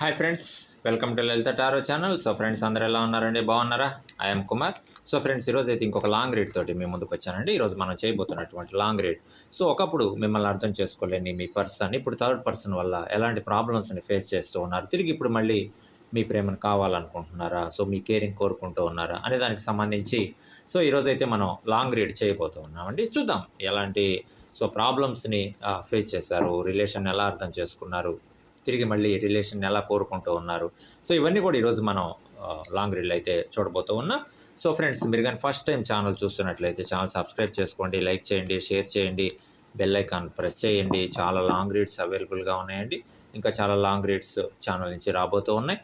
Hi friends welcome to Lalitha tarot channel so friends అందరు ఎలా ఉన్నారండి? బాగున్నారా? ఐఎమ్ కుమార్ సో ఫ్రెండ్స్ ఈరోజు అయితే ఇంకొక లాంగ్ రీడ్ తోటి మీ ముందుకు వచ్చానండి. ఈరోజు మనం చేయబోతున్నటువంటి లాంగ్ రీడ్ సో ఒకప్పుడు మిమ్మల్ని అర్థం చేసుకోలేని మీ పర్సన్ ఇప్పుడు థర్డ్ పర్సన్ వల్ల ఎలాంటి ప్రాబ్లమ్స్ని ఫేస్ చేస్తూ ఉన్నారు? తిరిగి ఇప్పుడు మళ్ళీ మీ ప్రేమను కావాలనుకుంటున్నారా? సో మీ కేరింగ్ కోరుకుంటూ ఉన్నారా? అనే దానికి సంబంధించి సో ఈరోజు అయితే మనం లాంగ్ రీడ్ చేయబోతూ ఉన్నామండి. చూద్దాం ఎలాంటి సో ప్రాబ్లమ్స్ని ఫేస్ చేశారు? రిలేషన్ ఎలా అర్థం చేసుకున్నారు? తిరిగి మళ్ళీ రిలేషన్ ఎలా కోరుకుంటూ ఉన్నారు? సో ఇవన్నీ కూడా ఈరోజు మనం లాంగ్ రీల్ అయితే చూడబోతూ ఉన్నాం. సో ఫ్రెండ్స్ మీరు కానీ ఫస్ట్ టైం ఛానల్ చూస్తున్నట్లయితే ఛానల్ సబ్స్క్రైబ్ చేసుకోండి లైక్ చేయండి షేర్ చేయండి బెల్ ఐకాన్ ప్రెస్ చేయండి. చాలా లాంగ్ రీడ్స్ అవైలబుల్గా ఉన్నాయండి. ఇంకా చాలా లాంగ్ రీడ్స్ ఛానల్ నుంచి రాబోతూ ఉన్నాయి.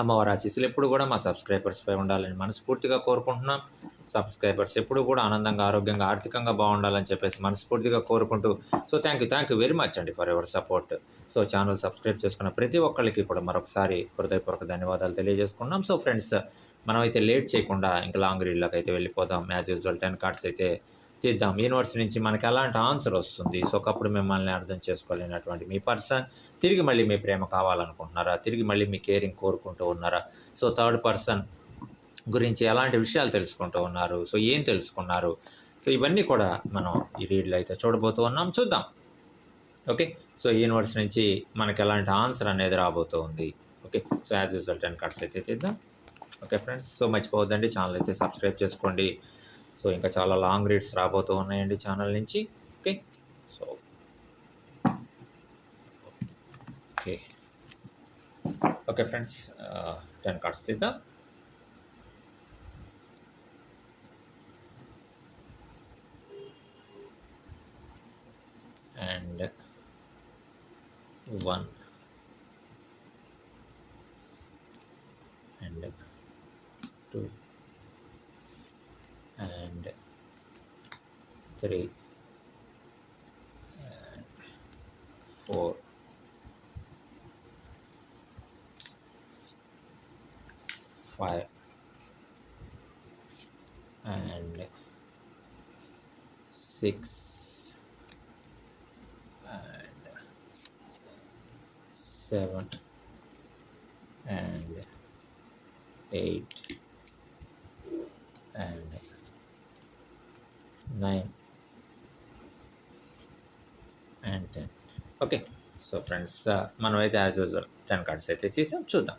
అమ్మవారి ఆశీస్సులు ఎప్పుడు కూడా మా సబ్స్క్రైబర్స్పై ఉండాలని మనస్ఫూర్తిగా కోరుకుంటున్నాం. సబ్స్క్రైబర్స్ ఎప్పుడు కూడా ఆనందంగా ఆరోగ్యంగా ఆర్థికంగా బాగుండాలని చెప్పేసి మనస్ఫూర్తిగా కోరుకుంటూ so thank you thank you very much అండి for ever support so channel subscribe చేసుకున్న ప్రతి ఒక్కరికి కూడా మరొకసారి హృదయపూర్వక ధన్యవాదాలు తెలియజేసుకున్నాం. సో ఫ్రెండ్స్ మనమైతే లేట్ చేయకుండా ఇంకా లాంగ్ రీడ్లోకి అయితే వెళ్ళిపోదాం. యాజ్ యూజువల్ టెన్ కార్డ్స్ అయితే తీద్దాం. యూనివర్స్ నుంచి మనకి ఎలాంటి ఆన్సర్ వస్తుంది. సో ఒకప్పుడు మిమ్మల్ని అర్థం చేసుకోలేనటువంటి మీ పర్సన్ తిరిగి మళ్ళీ మీ ప్రేమ కావాలనుకుంటున్నారా? తిరిగి మళ్ళీ మీ కేరింగ్ కోరుకుంటూ ఉన్నారా? సో థర్డ్ పర్సన్ గురించి ఎలాంటి విషయాలు తెలుసుకుంటూ ఉన్నారు? సో ఏం తెలుసుకున్నారు? సో ఇవన్నీ కూడా మనం ఈ రీడ్లో అయితే చూడబోతూ ఉన్నాం. చూద్దాం. ఓకే? సో యూనివర్స్ నుంచి మనకి ఎలాంటి ఆన్సర్ అనేది రాబోతూ ఉంది. Okay? So as usual ten cards అయితే చేద్దాం ఓకే ఫ్రెండ్స్? సో మర్చిపోవద్దండి. ఛానల్ అయితే సబ్స్క్రైబ్ చేసుకోండి. సో ఇంకా చాలా లాంగ్ రీడ్స్ రాబోతూ ఉన్నాయండి ఛానల్ నుంచి. Okay? So okay. Okay friends? Ten cards తీద్దాం. Three four five and six and seven and eight okay. So friends మనమైతే యాజ్ యూజువల్ టెన్ కార్డ్స్ అయితే తీసాం చూద్దాం.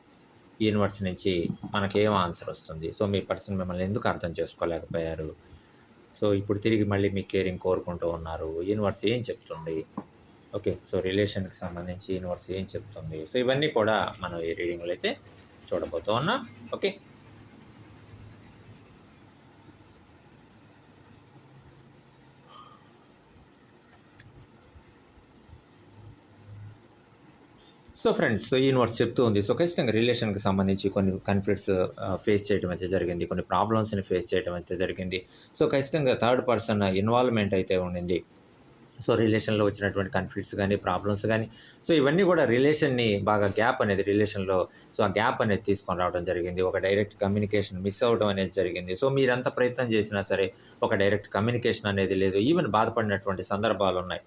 యూనివర్స్ నుంచి మనకి ఏం ఆన్సర్ వస్తుంది? సో మీ పర్సన్ మిమ్మల్ని ఎందుకు అర్థం చేసుకోలేకపోయారు? సో ఇప్పుడు తిరిగి మళ్ళీ మీ కేరింగ్ కోరుకుంటూ ఉన్నారు. యూనివర్స్ ఏం చెప్తుంది? ఓకే. సో రిలేషన్కి సంబంధించి యూనివర్స్ ఏం చెప్తుంది? సో ఇవన్నీ కూడా మనం ఈ రీడింగ్లో అయితే చూడబోతూ ఉన్నాం. Okay. So friends so universe చెప్తూ ఉంది. సో ఖచ్చితంగా రిలేషన్కి సంబంధించి కొన్ని కన్ఫ్లిక్ట్స్ ఫేస్ చేయడం అయితే జరిగింది. కొన్ని ప్రాబ్లమ్స్ని ఫేస్ చేయడం అయితే జరిగింది. సో ఖచ్చితంగా థర్డ్ పర్సన్ ఇన్వాల్వ్మెంట్ అయితే ఉండింది. సో రిలేషన్లో వచ్చినటువంటి కన్ఫ్లిక్ట్స్ కానీ ప్రాబ్లమ్స్ కానీ సో ఇవన్నీ కూడా రిలేషన్ని బాగా గ్యాప్ అనేది రిలేషన్లో సో ఆ గ్యాప్ అనేది తీసుకొని రావడం జరిగింది. ఒక డైరెక్ట్ కమ్యూనికేషన్ మిస్ అవ్వడం అనేది జరిగింది. సో మీరు ఎంత ప్రయత్నం చేసినా సరే ఒక డైరెక్ట్ కమ్యూనికేషన్ అనేది లేదు. ఈవెన్ బాధపడినటువంటి సందర్భాలు ఉన్నాయి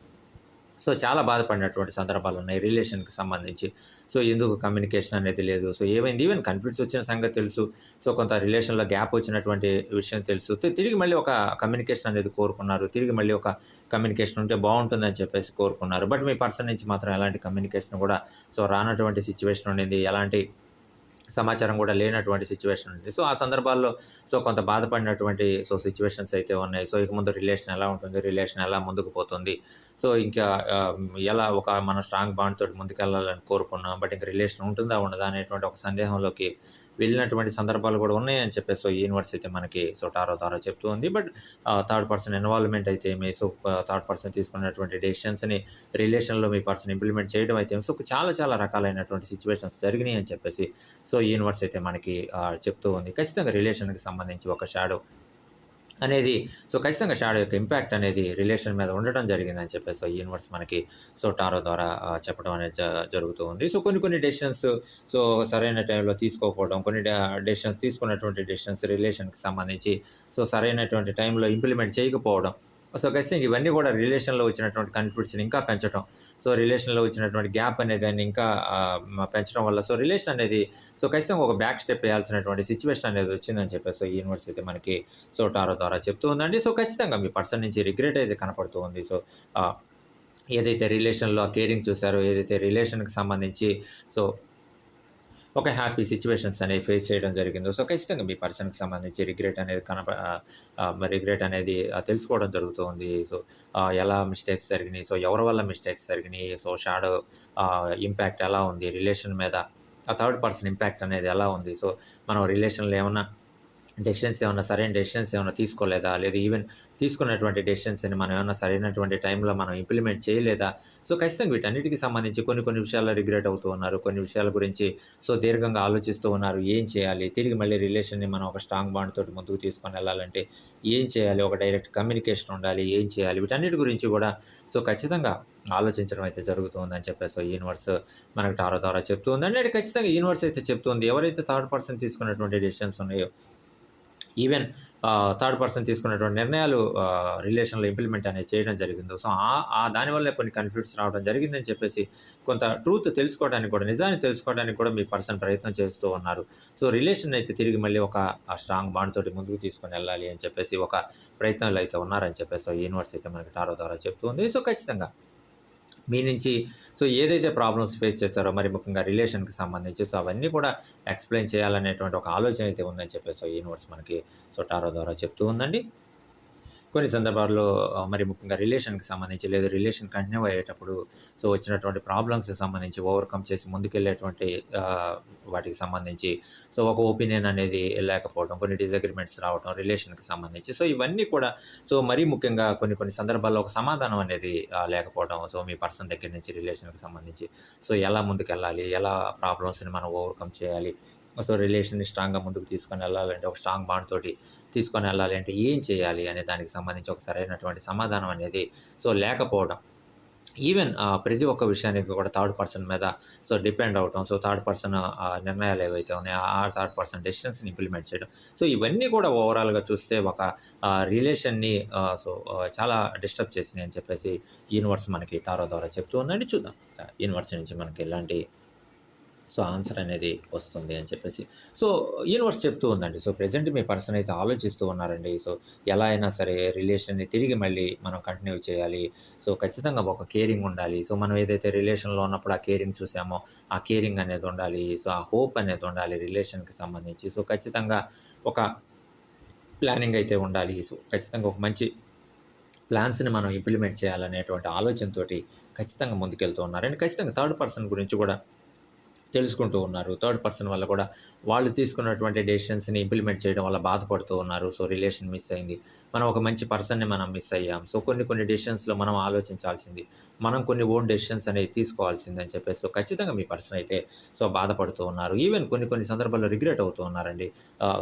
సో చాలా బాధపడినటువంటి సందర్భాలు ఉన్నాయి రిలేషన్కి సంబంధించి. సో ఎందుకు కమ్యూనికేషన్ అనేది లేదు? సో ఏమైంది? ఈవెన్ కన్ఫ్లిక్ట్స్ వచ్చిన సంగతి తెలుసు. సో కొంత రిలేషన్లో గ్యాప్ వచ్చినటువంటి విషయం తెలుసు. తిరిగి మళ్ళీ ఒక కమ్యూనికేషన్ అనేది కోరుకున్నారు. తిరిగి మళ్ళీ ఒక కమ్యూనికేషన్ ఉంటే బాగుంటుందని చెప్పేసి కోరుకున్నారు. బట్ మీ పర్సన్ నుంచి మాత్రం ఎలాంటి కమ్యూనికేషన్ కూడా సో రానటువంటి సిచ్యువేషన్ ఉండింది. ఎలాంటి సమాచారం కూడా లేనటువంటి సిచ్యువేషన్ ఉంది. సో ఆ సందర్భాల్లో సో కొంత బాధపడినటువంటి సో సిచ్యువేషన్స్ అయితే ఉన్నాయి. సో ఇక ముందు రిలేషన్ ఎలా ఉంటుంది? రిలేషన్ ఎలా ముందుకు పోతుంది? సో ఇంకా ఎలా ఒక మన స్ట్రాంగ్ బాండ్ తోటి ముందుకెళ్ళాలని కోరుకున్నాం? బట్ ఇంకా రిలేషన్ ఉంటుందా ఉండదా అనేటువంటి ఒక సందేహంలోకి వెళ్ళినటువంటి సందర్భాలు కూడా ఉన్నాయని చెప్పేసి సో యూనివర్స్ అయితే మనకి సో టారో ద్వారా చెప్తూ ఉంది. బట్ థర్డ్ పర్సన్ ఇన్వాల్వ్మెంట్ అయితే మీ సో థర్డ్ పర్సన్ తీసుకున్నటువంటి డెసిషన్స్ని రిలేషన్లో మీ పర్సన్ ఇంప్లిమెంట్ చేయడం అయితే సో చాలా చాలా రకాలైనటువంటి సిచ్యువేషన్స్ జరిగినాయి అని చెప్పేసి సో యూనివర్స్ అయితే మనకి చెప్తూ ఉంది. ఖచ్చితంగా రిలేషన్కి సంబంధించి ఒక షాడో అనేది సో ఖచ్చితంగా షాడో యొక్క ఇంపాక్ట్ అనేది రిలేషన్ మీద ఉండటం జరిగిందని చెప్పేసి సో యూనివర్స్ మనకి సో టారో ద్వారా చెప్పడం అనేది జ- జరుగుతూ ఉంది. సో కొన్ని కొన్ని డెసిషన్స్ సో సరైన టైంలో తీసుకోకపోవడం కొన్ని డెసిషన్స్ తీసుకున్నటువంటి డెసిషన్స్ రిలేషన్కి సంబంధించి సో సరైనటువంటి టైంలో ఇంప్లిమెంట్ చేయకపోవడం సో ఖచ్చితంగా ఇవన్నీ కూడా రిలేషన్లో వచ్చినటువంటి కన్ఫ్లిక్ట్స్ని ఇంకా పెంచడం సో రిలేషన్లో వచ్చినటువంటి గ్యాప్ అనేది దాన్ని ఇంకా పెంచడం వల్ల సో రిలేషన్ అనేది సో ఖచ్చితంగా ఒక బ్యాక్ స్టెప్ వేయాల్సినటువంటి సిచ్యువేషన్ అనేది వచ్చిందని చెప్పేసి సో యూనివర్సిటీ యూనివర్స్ అయితే మనకి సో టారో ద్వారా చెప్తూ ఉందండి. సో ఖచ్చితంగా మీ పర్సన్ నుంచి రిగ్రెట్ అయితే కనపడుతూ ఉంది. సో ఏదైతే రిలేషన్లో కేరింగ్ చూసారో ఏదైతే రిలేషన్కి సంబంధించి సో ఒక హ్యాపీ సిచ్యువేషన్స్ అనేవి ఫేస్ చేయడం జరిగిందో. సో ఖచ్చితంగా మీ పర్సన్కి సంబంధించి రిగ్రెట్ అనేది కనప రిగ్రెట్ అనేది తెలుసుకోవడం జరుగుతుంది. సో ఎలా మిస్టేక్స్ జరిగినాయి? సో ఎవరి వల్ల మిస్టేక్స్ జరిగినాయి? సో షాడో ఇంపాక్ట్ ఎలా ఉంది? రిలేషన్ మీద ఆ థర్డ్ పర్సన్ ఇంపాక్ట్ అనేది ఎలా ఉంది? సో మనం రిలేషన్లో ఏమన్నా డెసిషన్స్ ఏమైనా సరైన డెసిషన్స్ ఏమైనా తీసుకోలేదా? లేదా ఈవెన్ తీసుకున్నటువంటి డెసిషన్స్ని మనం ఏమైనా సరైనటువంటి టైంలో మనం ఇంప్లిమెంట్ చేయలేదా? సో ఖచ్చితంగా వీటన్నిటికి సంబంధించి కొన్ని కొన్ని విషయాల్లో రిగ్రెట్ అవుతూ ఉన్నారు. కొన్ని విషయాల గురించి సో దీర్ఘంగా ఆలోచిస్తూ ఉన్నారు. ఏం చేయాలి? తిరిగి మళ్ళీ రిలేషన్ని మనం ఒక స్ట్రాంగ్ బాండ్ తోటి ముందుకు తీసుకొని వెళ్ళాలంటే ఏం చేయాలి? ఒక డైరెక్ట్ కమ్యూనికేషన్ ఉండాలి. ఏం చేయాలి? వీటన్నిటి గురించి కూడా సో ఖచ్చితంగా ఆలోచించడం అయితే జరుగుతుందని చెప్పేసి సో యూనివర్స్ మనకు టారో ద్వారా చెప్తూ అంటే ఖచ్చితంగా యూనివర్స్ అయితే చెప్తుంది ఎవరైతే థర్డ్ పర్సన్ తీసుకున్నటువంటి డెసిషన్స్ ఉన్నాయో ఈవెన్ థర్డ్ పర్సన్ తీసుకున్నటువంటి నిర్ణయాలు రిలేషన్లో ఇంప్లిమెంట్ అనేది చేయడం జరిగింది. సో ఆ- దానివల్ల కొన్ని కన్ఫ్యూట్స్ రావడం జరిగిందని చెప్పేసి కొంత ట్రూత్ తెలుసుకోవడానికి కూడా నిజాన్ని తెలుసుకోవడానికి కూడా మీ పర్సన్ ప్రయత్నం చేస్తూ ఉన్నారు. సో రిలేషన్ అయితే తిరిగి మళ్ళీ ఒక స్ట్రాంగ్ బాండ్ తోటి ముందుకు తీసుకొని వెళ్ళాలి అని చెప్పేసి ఒక ప్రయత్నాలు అయితే ఉన్నారని చెప్పేసి యూనివర్స్ అయితే మనకి టారో ద్వారా చెప్తుంది సో ఖచ్చితంగా మీ నుంచి. సో ఏదైతే ప్రాబ్లమ్స్ ఫేస్ చేస్తారో మరి ముఖ్యంగా రిలేషన్కి సంబంధించి సో అవన్నీ కూడా ఎక్స్ప్లెయిన్ చేయాలనేటువంటి ఒక ఆలోచన అయితే ఉందని చెప్పేసి సో యూనివర్స్ మనకి సో టారో ద్వారా చెప్తూ ఉందండి. కొన్ని సందర్భాల్లో మరి ముఖ్యంగా రిలేషన్కి సంబంధించి లేదా రిలేషన్ కంటిన్యూ అయ్యేటప్పుడు సో వచ్చినటువంటి ప్రాబ్లమ్స్కి సంబంధించి ఓవర్కమ్ చేసి ముందుకెళ్ళేటువంటి వాటికి సంబంధించి సో ఒక ఒపీనియన్ అనేది లేకపోవడం కొన్ని డిసగ్రిమెంట్స్ రావడం రిలేషన్కి సంబంధించి సో ఇవన్నీ కూడా సో మరీ ముఖ్యంగా కొన్ని కొన్ని సందర్భాల్లో ఒక సమాధానం అనేది లేకపోవడం సో మీ పర్సన్ దగ్గర నుంచి రిలేషన్కి సంబంధించి సో ఎలా ముందుకెళ్ళాలి ఎలా ప్రాబ్లమ్స్ని మనం ఓవర్కమ్ చేయాలి సో రిలేషన్ని స్ట్రాంగ్గా ముందుకు తీసుకొని వెళ్ళాలంటే ఒక స్ట్రాంగ్ బాండ్ తోటి తీసుకొని వెళ్ళాలి అంటే ఏం చేయాలి అనే దానికి సంబంధించి ఒక సరైనటువంటి సమాధానం అనేది సో లేకపోవడం. ఈవెన్ ప్రతి ఒక్క విషయానికి కూడా థర్డ్ పర్సన్ మీద సో డిపెండ్ అవటం సో థర్డ్ పర్సన్ నిర్ణయాలు ఏవైతే ఉన్నాయో ఆ థర్డ్ పర్సన్ డెసిషన్స్ని ఇంప్లిమెంట్ చేయడం. సో ఇవన్నీ కూడా ఓవరాల్గా చూస్తే ఒక రిలేషన్ని సో చాలా డిస్టర్బ్ చేసినాయి అని చెప్పేసి యూనివర్స్ మనకి టారో ద్వారా చెప్తూ ఉందండి. చూద్దాం. యూనివర్స్ నుంచి మనకి ఎలాంటి సో ఆన్సర్ అనేది వస్తుంది అని చెప్పేసి. సో యూనివర్స్ చెప్తూ ఉందండి. సో ప్రజెంట్ మీ పర్సన్ అయితే ఆలోచిస్తూ ఉన్నారండి. సో ఎలా అయినా సరే రిలేషన్ని తిరిగి మళ్ళీ మనం కంటిన్యూ చేయాలి. సో ఖచ్చితంగా ఒక కేరింగ్ ఉండాలి. సో మనం ఏదైతే రిలేషన్లో ఉన్నప్పుడు ఆ కేరింగ్ చూసామో ఆ కేరింగ్ అనేది ఉండాలి. సో ఆ హోప్ అనేది ఉండాలి రిలేషన్కి సంబంధించి. సో ఖచ్చితంగా ఒక ప్లానింగ్ అయితే ఉండాలి. సో ఖచ్చితంగా ఒక మంచి ప్లాన్స్ని మనం ఇంప్లిమెంట్ చేయాలనేటువంటి ఆలోచనతోటి ఖచ్చితంగా ముందుకెళ్తూ ఉన్నారు. అండ్ ఖచ్చితంగా థర్డ్ పర్సన్ గురించి కూడా తెలుసుకుంటూ ఉన్నారు. థర్డ్ పర్సన్ వల్ల కూడా వాళ్ళు తీసుకున్నటువంటి డెసిషన్స్ని ఇంప్లిమెంట్ చేయడం వల్ల బాధపడుతూ ఉన్నారు. సో రిలేషన్ మిస్ అయింది. మనం ఒక మంచి పర్సన్ని మనం మిస్ అయ్యాం. సో కొన్ని కొన్ని డెసిషన్స్లో మనం ఆలోచించాల్సింది మనం కొన్ని ఓన్ డెసిషన్స్ అనేవి తీసుకోవాల్సింది అని చెప్పేసి. సో ఖచ్చితంగా మీ పర్సన్ అయితే సో బాధపడుతూ ఉన్నారు. ఈవెన్ కొన్ని కొన్ని సందర్భాల్లో రిగ్రెట్ అవుతూ ఉన్నారండి.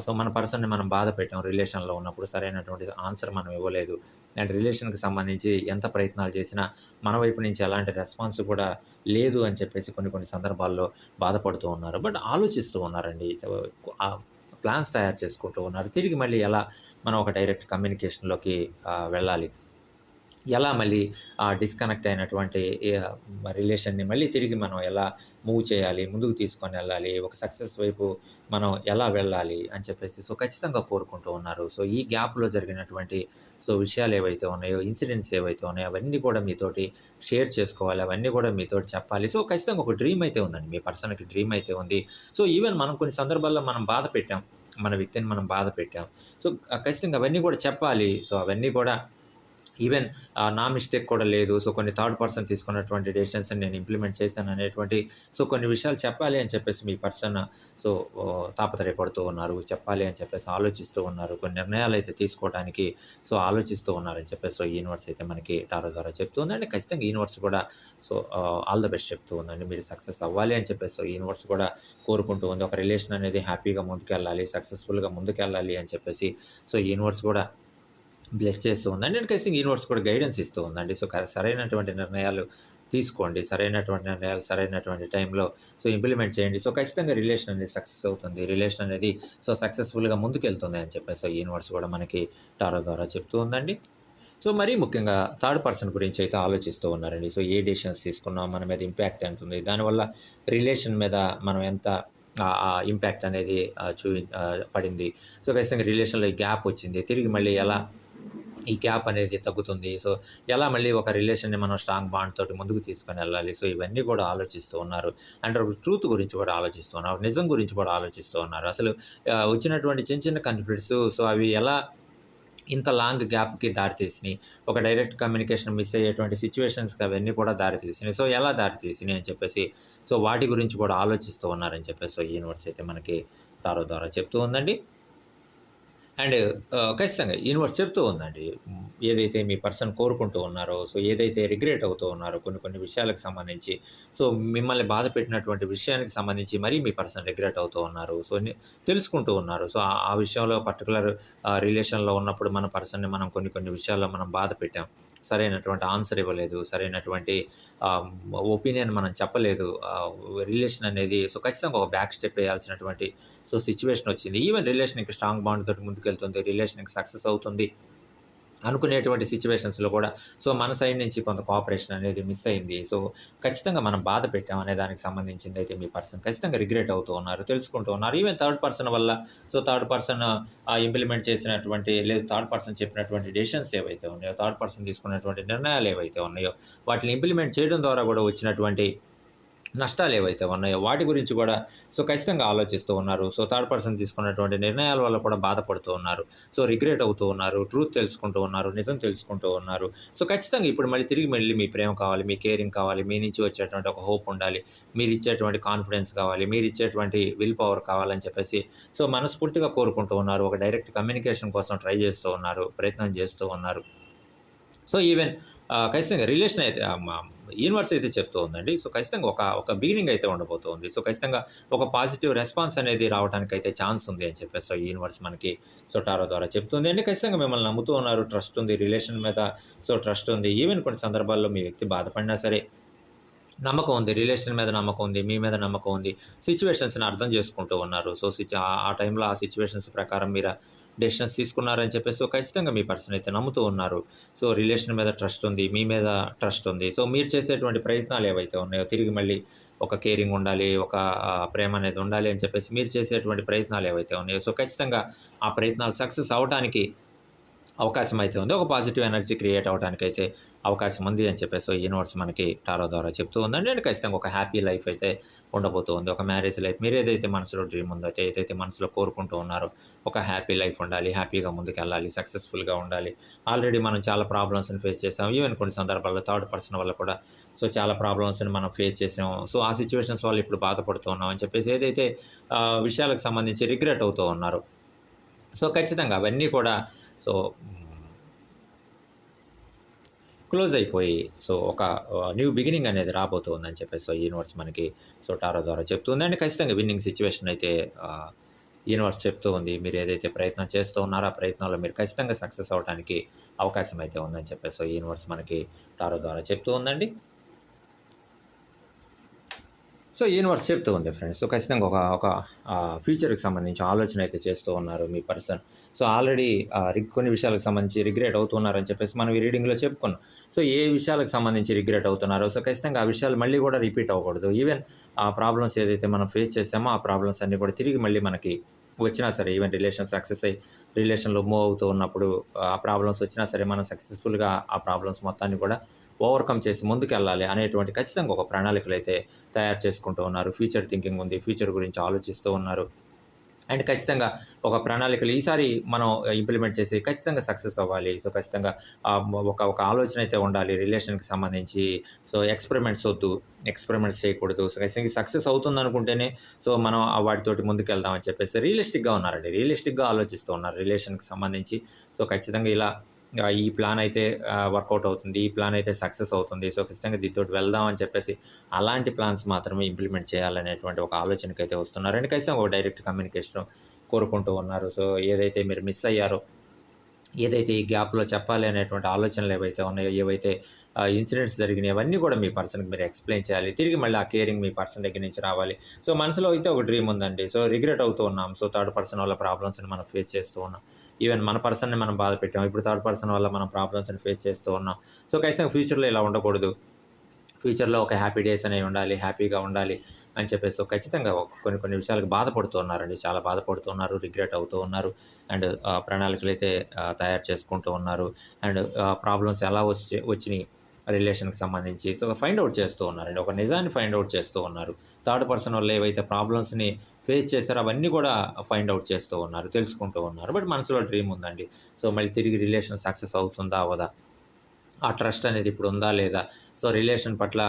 సో మన పర్సన్ని మనం బాధ పెట్టాం రిలేషన్లో ఉన్నప్పుడు సరైనటువంటి ఆన్సర్ మనం ఇవ్వలేదు. అండ్ రిలేషన్కి సంబంధించి ఎంత ప్రయత్నాలు చేసినా మన వైపు నుంచి ఎలాంటి రెస్పాన్స్ కూడా లేదు అని చెప్పేసి కొన్ని కొన్ని సందర్భాల్లో బాధపడుతూ ఉన్నారు. బట్ ఆలోచిస్తూ ఉన్నారండి. ప్లాన్స్ తయారు చేసుకుంటూ ఉన్నారు. తిరిగి మళ్ళీ ఎలా మనం ఒక డైరెక్ట్ కమ్యూనికేషన్లోకి వెళ్ళాలి? ఎలా మళ్ళీ ఆ డిస్కనెక్ట్ అయినటువంటి రిలేషన్ని మళ్ళీ తిరిగి మనం ఎలా మూవ్ చేయాలి ముందుకు తీసుకొని వెళ్ళాలి ఒక సక్సెస్ వైపు మనం ఎలా వెళ్ళాలి అని చెప్పేసి సో ఖచ్చితంగా కోరుకుంటూ ఉన్నారు. సో ఈ గ్యాప్లో జరిగినటువంటి సో విషయాలు ఏవైతే ఉన్నాయో ఇన్సిడెంట్స్ ఏవైతే ఉన్నాయో అవన్నీ కూడా మీతోటి షేర్ చేసుకోవాలి అవన్నీ కూడా మీతోటి చెప్పాలి. సో ఖచ్చితంగా ఒక డ్రీమ్ అయితే ఉందండి మీ పర్సన్కి డ్రీమ్ అయితే ఉంది. సో ఈవెన్ మనం కొన్ని సందర్భాల్లో మనం బాధ పెట్టాం మన వ్యక్తిని మనం బాధ పెట్టాం. సో ఖచ్చితంగా అవన్నీ కూడా చెప్పాలి. సో అవన్నీ కూడా ఈవెన్ నా మిస్టేక్ కూడా లేదు. సో కొన్ని థర్డ్ పర్సన్ తీసుకున్నటువంటి డెసిషన్స్ నేను ఇంప్లిమెంట్ చేశాను అనేటువంటి సో కొన్ని విషయాలు చెప్పాలి అని చెప్పేసి మీ పర్సన్ సో తాపత్రయపడుతూ ఉన్నారు. చెప్పాలి అని చెప్పేసి ఆలోచిస్తూ ఉన్నారు. కొన్ని నిర్ణయాలు అయితే తీసుకోవడానికి సో ఆలోచిస్తూ ఉన్నారని చెప్పేసి సో యూనివర్స్ అయితే మనకి టారో ద్వారా చెప్తూ ఉందండి. ఖచ్చితంగా యూనివర్స్ కూడా సో ఆల్ ద బెస్ట్ చెప్తూ ఉందండి. మీరు సక్సెస్ అవ్వాలి అని చెప్పేసి సో యూనివర్స్ కూడా కోరుకుంటూ ఉంది. ఒక రిలేషన్ అనేది హ్యాపీగా ముందుకెళ్ళాలి సక్సెస్ఫుల్గా ముందుకెళ్ళాలి అని చెప్పేసి సో యూనివర్స్ కూడా బ్లెస్ చేస్తూ ఉందండి. నేను ఖచ్చితంగా యూనివర్స్ కూడా గైడెన్స్ ఇస్తూ ఉందండి. సో సరైనటువంటి నిర్ణయాలు తీసుకోండి. సరైనటువంటి నిర్ణయాలు సరైనటువంటి టైంలో సో ఇంప్లిమెంట్ చేయండి. సో ఖచ్చితంగా రిలేషన్ అనేది సక్సెస్ అవుతుంది. రిలేషన్ అనేది సో సక్సెస్ఫుల్గా ముందుకెళ్తుంది అని చెప్పేసి సో యూనివర్స్ కూడా మనకి టారో ద్వారా చెప్తూ ఉందండి. సో మరీ ముఖ్యంగా థర్డ్ పర్సన్ గురించి అయితే ఆలోచిస్తూ ఉన్నారండి. సో ఏ డెసిషన్స్ తీసుకున్నాం మన మీద ఇంపాక్ట్ ఎంత ఉంది దానివల్ల రిలేషన్ మీద మనం ఎంత ఇంపాక్ట్ అనేది చూ పడింది. సో ఖచ్చితంగా రిలేషన్లో గ్యాప్ వచ్చింది. తిరిగి మళ్ళీ ఎలా ఈ గ్యాప్ అనేది తగ్గుతుంది. సో ఎలా మళ్ళీ ఒక రిలేషన్ని మనం స్ట్రాంగ్ బాండ్ తోటి ముందుకు తీసుకొని వెళ్ళాలి? సో ఇవన్నీ కూడా ఆలోచిస్తూ ఉన్నారు. అండ్ ఒక ట్రూత్ గురించి కూడా ఆలోచిస్తూ ఉన్నారు. నిజం గురించి కూడా ఆలోచిస్తూ ఉన్నారు. అసలు వచ్చినటువంటి చిన్న చిన్న కాన్ఫ్లిక్ట్స్ సో అవి ఎలా ఇంత లాంగ్ గ్యాప్కి దారితీసినాయి ఒక డైరెక్ట్ కమ్యూనికేషన్ మిస్ అయ్యేటువంటి సిచ్యువేషన్స్కి అవన్నీ కూడా దారితీసినాయి సో ఎలా దారితీసినాయి అని చెప్పేసి సో వాటి గురించి కూడా ఆలోచిస్తూ ఉన్నారని చెప్పేసి సో ఈ యూనివర్స్ అయితే మనకి తారో ద్వారా చెప్తూ ఉందండి. అండ్ ఖచ్చితంగా యూనివర్స్ చెప్తూ ఉందండి. ఏదైతే మీ పర్సన్ కోరుకుంటూ ఉన్నారో సో ఏదైతే రిగ్రెట్ అవుతూ ఉన్నారో కొన్ని కొన్ని విషయాలకు సంబంధించి సో మిమ్మల్ని బాధ పెట్టినటువంటి విషయానికి సంబంధించి మరీ మీ పర్సన్ రిగ్రెట్ అవుతూ ఉన్నారు. సో తెలుసుకుంటూ ఉన్నారు. సో ఆ- ఆ విషయంలో పర్టికులర్ రిలేషన్లో ఉన్నప్పుడు మన పర్సన్ని మనం కొన్ని కొన్ని విషయాల్లో మనం బాధ పెట్టాం. సరైనటువంటి ఆన్సర్ ఇవ్వలేదు సరైనటువంటి ఒపీనియన్ మనం చెప్పలేదు రిలేషన్ అనేది సో ఖచ్చితంగా ఒక బ్యాక్ స్టెప్ వేయాల్సినటువంటి సో సిచ్యువేషన్ వచ్చింది. ఈవెన్ రిలేషన్కి స్ట్రాంగ్ బాండ్ తోటి ముందుకెళ్తుంది రిలేషన్కి సక్సెస్ అవుతుంది. అనుకునేటువంటి సిచ్యువేషన్స్లో కూడా సో మన సైడ్ నుంచి కొంత కోఆపరేషన్ అనేది మిస్ అయింది. సో ఖచ్చితంగా మనం బాధ పెట్టాం అనే దానికి సంబంధించింది అయితే మీ పర్సన్ ఖచ్చితంగా రిగ్రెట్ అవుతూ ఉన్నారు తెలుసుకుంటూ ఉన్నారు. ఈవెన్ థర్డ్ పర్సన్ వల్ల సో థర్డ్ పర్సన్ ఇంప్లిమెంట్ చేసినటువంటి లేదు థర్డ్ పర్సన్ చెప్పినటువంటి డెసిషన్స్ ఏవైతే ఉన్నాయో థర్డ్ పర్సన్ తీసుకున్నటువంటి నిర్ణయాలు ఏవైతే ఉన్నాయో వాటిని ఇంప్లిమెంట్ చేయడం ద్వారా కూడా వచ్చినటువంటి నష్టాలు ఏవైతే ఉన్నాయో వాటి గురించి కూడా సో ఖచ్చితంగా ఆలోచిస్తూ ఉన్నారు. సో థర్డ్ పర్సన్ తీసుకున్నటువంటి నిర్ణయాల వల్ల కూడా బాధపడుతూ ఉన్నారు. సో రిగ్రెట్ అవుతూ ఉన్నారు ట్రూత్ తెలుసుకుంటూ ఉన్నారు నిజం తెలుసుకుంటూ ఉన్నారు. సో ఖచ్చితంగా ఇప్పుడు మళ్ళీ తిరిగి మళ్ళీ మీ ప్రేమ కావాలి మీ కేరింగ్ కావాలి మీ నుంచి వచ్చేటువంటి ఒక హోప్ ఉండాలి మీరు ఇచ్చేటువంటి కాన్ఫిడెన్స్ కావాలి మీరు ఇచ్చేటువంటి విల్ పవర్ కావాలని చెప్పేసి సో మనస్ఫూర్తిగా కోరుకుంటూ ఉన్నారు. ఒక డైరెక్ట్ కమ్యూనికేషన్ కోసం ట్రై చేస్తూ ఉన్నారు ప్రయత్నం చేస్తూ ఉన్నారు. సో ఈవెన్ ఖచ్చితంగా రిలేషన్ అయితే యూనివర్స్ అయితే చెప్తూ ఉందండి. సో ఖచ్చితంగా ఒక ఒక బిగినింగ్ అయితే ఉండబోతుంది. సో ఖచ్చితంగా ఒక పాజిటివ్ రెస్పాన్స్ అనేది రావడానికి అయితే ఛాన్స్ ఉంది అని చెప్పేసి సో ఈ యూనివర్స్ మనకి సో టారో ద్వారా చెప్తుంది. అండి ఖచ్చితంగా మిమ్మల్ని నమ్ముతూ ఉన్నారు. ట్రస్ట్ ఉంది రిలేషన్ మీద సో ట్రస్ట్ ఉంది. ఈవెన్ కొన్ని సందర్భాల్లో మీ వ్యక్తి బాధపడినా సరే నమ్మకం ఉంది రిలేషన్ మీద నమ్మకం ఉంది మీ మీద నమ్మకం ఉంది. సిచ్యువేషన్స్ని అర్థం చేసుకుంటూ ఉన్నారు. సో సిచ్ ఆ- ఆ టైంలో ఆ సిచ్యువేషన్స్ ప్రకారం మీరు డెసిషన్స్ తీసుకున్నారని చెప్పేసి సో ఖచ్చితంగా మీ పర్సన్ అయితే నమ్ముతూ ఉన్నారు. సో రిలేషన్ మీద ట్రస్ట్ ఉంది మీ మీద ట్రస్ట్ ఉంది. సో మీరు చేసేటువంటి ప్రయత్నాలు ఏవైతే ఉన్నాయో తిరిగి మళ్ళీ ఒక కేరింగ్ ఉండాలి ఒక ప్రేమ అనేది ఉండాలి అని చెప్పేసి మీరు చేసేటువంటి ప్రయత్నాలు ఏవైతే ఉన్నాయో సో ఖచ్చితంగా ఆ ప్రయత్నాలు సక్సెస్ అవడానికి అవకాశం అయితే ఉంది. ఒక పాజిటివ్ ఎనర్జీ క్రియేట్ అవడానికి అయితే అవకాశం ఉంది అని చెప్పేసి సో యూనివర్స్ మనకి టారో ద్వారా చెప్తూ ఉందండి. అండ్ ఖచ్చితంగా ఒక హ్యాపీ లైఫ్ అయితే ఉండబోతుంది. ఒక మ్యారేజ్ లైఫ్. మీరు ఏదైతే మనసులో డ్రీమ్ ఉందో అయితే ఏదైతే మనసులో కోరుకుంటూ ఉన్నారో ఒక హ్యాపీ లైఫ్ ఉండాలి. హ్యాపీగా ముందుకు వెళ్ళాలి సక్సెస్ఫుల్గా ఉండాలి. ఆల్రెడీ మనం చాలా ప్రాబ్లమ్స్ని ఫేస్ చేసాం. ఈవెన్ కొన్ని సందర్భాల్లో థర్డ్ పర్సన్ వల్ల కూడా సో చాలా ప్రాబ్లమ్స్ని మనం ఫేస్ చేసాం. సో ఆ సిచ్యువేషన్స్ వల్ల ఇప్పుడు బాధపడుతూ ఉన్నాం అని చెప్పేసి ఏదైతే విషయాలకు సంబంధించి రిగ్రెట్ అవుతూ ఉన్నారు. సో ఖచ్చితంగా అవన్నీ కూడా సో క్లోజ్ అయిపోయి సో ఒక న్యూ బిగినింగ్ అనేది రాబోతుందని చెప్పేసి సో యూనివర్స్ మనకి సో టారో ద్వారా చెప్తుంది అండ్ ఖచ్చితంగా విన్నింగ్ సిచ్యువేషన్ అయితే యూనివర్స్ చెప్తూ ఉంది మీరు ఏదైతే ప్రయత్నం చేస్తూ ఉన్నారో ఆ ప్రయత్నంలో మీరు ఖచ్చితంగా సక్సెస్ అవడానికి అవకాశం అయితే ఉందని చెప్పేసి సో యూనివర్స్ మనకి టారో ద్వారా చెప్తూ ఉందండి సో యూనివర్స్ చెప్తూ ఉంది ఫ్రెండ్స్ సో ఖచ్చితంగా ఒక ఒక ఫ్యూచర్కి సంబంధించి ఆలోచన అయితే చేస్తూ ఉన్నారు మీ పర్సన్ సో ఆల్రెడీ కొన్ని విషయాలకు సంబంధించి రిగ్రెట్ అవుతున్నారని చెప్పేసి మనం ఈ రీడింగ్లో చెప్పుకున్నాం. సో ఏ విషయాలకు సంబంధించి రిగ్రెట్ అవుతున్నారో సో ఖచ్చితంగా ఆ విషయాలు మళ్ళీ కూడా రిపీట్ అవ్వకూడదు. ఈవెన్ ఆ ప్రాబ్లమ్స్ ఏదైతే మనం ఫేస్ చేసామో ఆ ప్రాబ్లమ్స్ అన్నీ కూడా తిరిగి మళ్ళీ మనకి వచ్చినా సరే ఈవెన్ రిలేషన్ సక్సెస్ అయ్యి రిలేషన్లో మూవ్ అవుతూ ఉన్నప్పుడు ఆ ప్రాబ్లమ్స్ వచ్చినా సరే మనం సక్సెస్ఫుల్గా ఆ ప్రాబ్లమ్స్ మొత్తాన్ని కూడా ఓవర్కమ్ చేసి ముందుకెళ్ళాలి అనేటువంటి ఖచ్చితంగా ఒక ప్రణాళికలు అయితే తయారు చేసుకుంటూ ఉన్నారు. ఫ్యూచర్ థింకింగ్ ఉంది ఫ్యూచర్ గురించి ఆలోచిస్తూ ఉన్నారు. అండ్ ఖచ్చితంగా ఒక ప్రణాళికలు ఈసారి మనం ఇంప్లిమెంట్ చేసి ఖచ్చితంగా సక్సెస్ అవ్వాలి. సో ఖచ్చితంగా ఒక ఒక ఆలోచన అయితే ఉండాలి రిలేషన్కి సంబంధించి. సో ఎక్స్పెరిమెంట్స్ వద్దు ఎక్స్పెరిమెంట్స్ చేయకూడదు. సో ఖచ్చితంగా సక్సెస్ అవుతుంది అనుకుంటేనే సో మనం ఆ వాటితోటి ముందుకు వెళ్దామని చెప్పేసి రియలిస్టిక్గా ఉన్నారండి. రియలిస్టిక్గా ఆలోచిస్తూ ఉన్నారు రిలేషన్కి సంబంధించి. సో ఖచ్చితంగా ఇలా ఈ ప్లాన్ అయితే వర్కౌట్ అవుతుంది ఈ ప్లాన్ అయితే సక్సెస్ అవుతుంది. సో ఖచ్చితంగా దీంతో వెళ్దాం అని చెప్పేసి అలాంటి ప్లాన్స్ మాత్రమే ఇంప్లిమెంట్ చేయాలనేటువంటి ఒక ఆలోచనకి అయితే వస్తున్నారు. అండ్ ఖచ్చితంగా ఒక డైరెక్ట్ కమ్యూనికేషన్ కోరుకుంటూ ఉన్నారు. సో ఏదైతే మీరు మిస్ అయ్యారో ఏదైతే ఈ గ్యాప్లో చెప్పాలి అనేటువంటి ఆలోచనలు ఏవైతే ఉన్నాయో ఏవైతే ఇన్సిడెంట్స్ జరిగినాయి అవన్నీ కూడా మీ పర్సన్కి మీరు ఎక్స్ప్లెయిన్ చేయాలి. తిరిగి మళ్ళీ ఆ కేరింగ్ మీ పర్సన్ దగ్గర నుంచి రావాలి. సో మనసులో అయితే ఒక డ్రీమ్ ఉందండి. సో రిగ్రెట్ అవుతూ ఉన్నాం. సో థర్డ్ పర్సన్ వల్ల ప్రాబ్లమ్స్ని మనం ఫేస్ చేస్తూ ఉన్నాం. ఈవెన్ మన పర్సన్ని మనం బాధ పెట్టాం. ఇప్పుడు థర్డ్ పర్సన్ వల్ల మనం ప్రాబ్లమ్స్ని ఫేస్ చేస్తూ ఉన్నాం. సో ఖచ్చితంగా ఫ్యూచర్లో ఇలా ఉండకూడదు. ఫ్యూచర్లో ఒక హ్యాపీ డేస్ అనేవి ఉండాలి హ్యాపీగా ఉండాలి అని చెప్పేసి ఖచ్చితంగా కొన్ని కొన్ని విషయాలకు బాధపడుతూ ఉన్నారండి. చాలా బాధపడుతూ ఉన్నారు రిగ్రెట్ అవుతూ ఉన్నారు. అండ్ ప్రణాళికలు అయితే తయారు చేసుకుంటూ ఉన్నారు. అండ్ ప్రాబ్లమ్స్ ఎలా వచ్చి వచ్చినాయి? రిలేషన్కి సంబంధించి. సో ఫైండ్ అవుట్ చేస్తూ ఉన్నారండి. ఒక నిజాన్ని ఫైండ్ అవుట్ చేస్తూ ఉన్నారు. థర్డ్ పర్సన్ వల్ల ఏవైతే ప్రాబ్లమ్స్ని ఫేస్ చేశారో అవన్నీ కూడా ఫైండ్ అవుట్ చేస్తూ ఉన్నారు తెలుసుకుంటూ ఉన్నారు. బట్ మనసులో డ్రీమ్ ఉందండి. సో మళ్ళీ తిరిగి రిలేషన్ సక్సెస్ అవుతుందా? అవదా? ఆ ట్రస్ట్ అనేది ఇప్పుడు ఉందా లేదా? సో రిలేషన్ పట్ల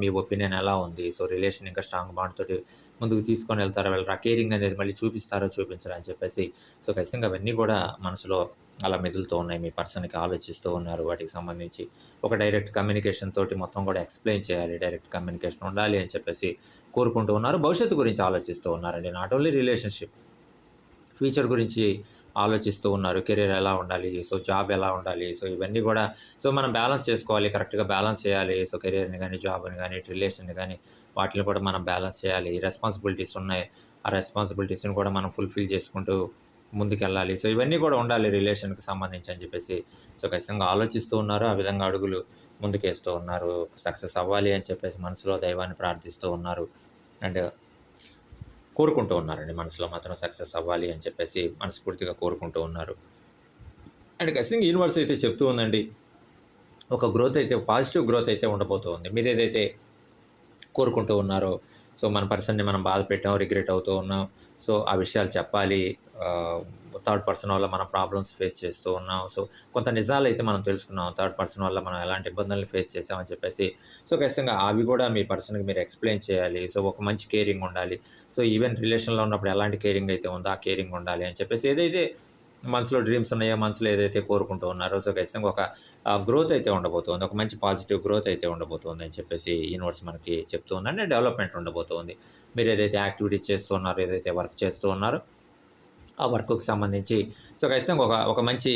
మీ ఒపీనియన్ ఎలా ఉంది? సో రిలేషన్ ఇంకా స్ట్రాంగ్ బాండ్ తోటి ముందుకు తీసుకొని వెళ్తారో? వెళ్ళరా కేరింగ్ అనేది మళ్ళీ చూపిస్తారో చూపించరా అని చెప్పేసి. సో ఖచ్చితంగా అవన్నీ కూడా మనసులో అలా మెదులుతూ ఉన్నాయి. మీ పర్సన్కి ఆలోచిస్తూ ఉన్నారు. వాటికి సంబంధించి ఒక డైరెక్ట్ కమ్యూనికేషన్ తోటి మొత్తం కూడా ఎక్స్ప్లెయిన్ చేయాలి. డైరెక్ట్ కమ్యూనికేషన్ ఉండాలి అని చెప్పేసి కోరుకుంటూ ఉన్నారు. భవిష్యత్తు గురించి ఆలోచిస్తూ ఉన్నారండి. Not only relationship. ఫ్యూచర్ గురించి ఆలోచిస్తూ ఉన్నారు. కెరీర్ ఎలా ఉండాలి? సో జాబ్ ఎలా ఉండాలి? సో ఇవన్నీ కూడా సో మనం బ్యాలెన్స్ చేసుకోవాలి. కరెక్ట్గా బ్యాలెన్స్ చేయాలి. సో కెరీర్ని కానీ జాబ్ని కానీ రిలేషన్ని కానీ వాటిని కూడా మనం బ్యాలెన్స్ చేయాలి. రెస్పాన్సిబిలిటీస్ ఉన్నాయి. ఆ రెస్పాన్సిబిలిటీస్ని కూడా మనం ఫుల్ఫిల్ చేసుకుంటూ ముందుకెళ్ళాలి. సో ఇవన్నీ కూడా ఉండాలి రిలేషన్కి సంబంధించి అని చెప్పేసి. సో ఖచ్చితంగా ఆలోచిస్తూ ఉన్నారు. ఆ విధంగా అడుగులు ముందుకేస్తూ ఉన్నారు. సక్సెస్ అవ్వాలి అని చెప్పేసి మనసులో దైవాన్ని ప్రార్థిస్తూ ఉన్నారు. అండ్ కోరుకుంటూ ఉన్నారండి. మనసులో మాత్రం సక్సెస్ అవ్వాలి అని చెప్పేసి మనస్ఫూర్తిగా కోరుకుంటూ ఉన్నారు. అండ్ ఖచ్చితంగా యూనివర్స్ అయితే చెప్తూ ఉందండి ఒక గ్రోత్ అయితే పాజిటివ్ గ్రోత్ అయితే ఉండబోతుంది మీరు ఏదైతే కోరుకుంటూ ఉన్నారో సో మన పర్సన్ని మనం బాధ పెట్టాం రిగ్రెట్ అవుతూ ఉన్నాం సో ఆ విషయాలు చెప్పాలి థర్డ్ పర్సన్ వల్ల మన ప్రాబ్లమ్స్ ఫేస్ చేస్తూ ఉన్నాం. సో కొంత నిజాలు అయితే మనం తెలుసుకున్నాం. థర్డ్ పర్సన్ వల్ల మనం ఎలాంటి ఇబ్బందులను ఫేస్ చేసామని చెప్పేసి. సో ఖచ్చితంగా అవి కూడా మీ పర్సన్కి మీరు ఎక్స్ప్లెయిన్ చేయాలి. సో ఒక మంచి కేరింగ్ ఉండాలి. సో ఈవెన్ రిలేషన్లో ఉన్నప్పుడు ఎలాంటి కేరింగ్ అయితే ఉందో ఆ కేరింగ్ ఉండాలి అని చెప్పేసి ఏదైతే మనసులో డ్రీమ్స్ ఉన్నాయో మనసులో ఏదైతే కోరుకుంటూ ఉన్నారో సో ఖచ్చితంగా ఒక గ్రోత్ అయితే ఉండబోతుంది. ఒక మంచి పాజిటివ్ గ్రోత్ అయితే ఉండబోతుంది అని చెప్పేసి యూనివర్స్ మనకి చెప్తూ ఉందండి. డెవలప్మెంట్ ఉండబోతుంది. మీరు ఏదైతే యాక్టివిటీస్ చేస్తూ ఉన్నారో ఏదైతే వర్క్ చేస్తూ ఉన్నారో ఆ వర్క్కి సంబంధించి. సో ఖచ్చితంగా ఒక ఒక మంచి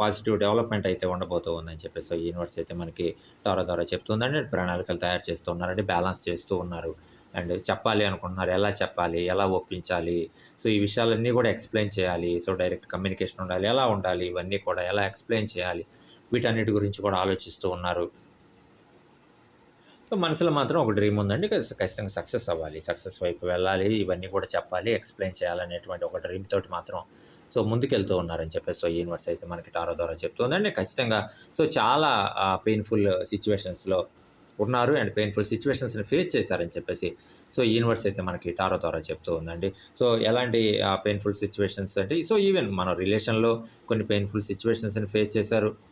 పాజిటివ్ డెవలప్మెంట్ అయితే ఉండబోతుందని చెప్పి సో యూనివర్స్ అయితే మనకి ద్వారా ద్వారా చెప్తుందండి. ప్రణాళికలు తయారు చేస్తూ ఉన్నారండి బ్యాలెన్స్ చేస్తూ ఉన్నారు. అండ్ చెప్పాలి అనుకుంటున్నారు ఎలా చెప్పాలి ఎలా ఒప్పించాలి. సో ఈ విషయాలన్నీ కూడా ఎక్స్ప్లెయిన్ చేయాలి. సో డైరెక్ట్ కమ్యూనికేషన్ ఉండాలి ఎలా ఉండాలి ఇవన్నీ కూడా ఎలా ఎక్స్ప్లెయిన్ చేయాలి వీటన్నిటి గురించి కూడా ఆలోచిస్తూ ఉన్నారు. సో మనసులో మాత్రం ఒక డ్రీమ్ ఉందండి. ఖచ్చితంగా సక్సెస్ అవ్వాలి. సక్సెస్ వైపు వెళ్ళాలి. ఇవన్నీ కూడా చెప్పాలి. ఎక్స్ప్లెయిన్ చేయాలనేటువంటి ఒక డ్రీమ్ తోటి మాత్రం సో ముందుకెళ్తూ ఉన్నారని చెప్పేసి సో యూనివర్స్ అయితే మనకి టారో ద్వారా చెప్తుందండి. ఖచ్చితంగా సో చాలా పెయిన్ఫుల్ సిచ్యువేషన్స్లో ఉన్నారు. అండ్ పెయిన్ఫుల్ సిచ్యువేషన్స్ని ఫేస్ చేశారని చెప్పేసి సో యూనివర్స్ అయితే మనకి టారో ద్వారా చెప్తూ ఉందండి. సో ఎలాంటి పెయిన్ఫుల్ సిచ్యువేషన్స్ అంటే సో ఈవెన్ మన రిలేషన్లో కొన్ని పెయిన్ఫుల్ సిచ్యువేషన్స్ని ఫేస్ చేశారు.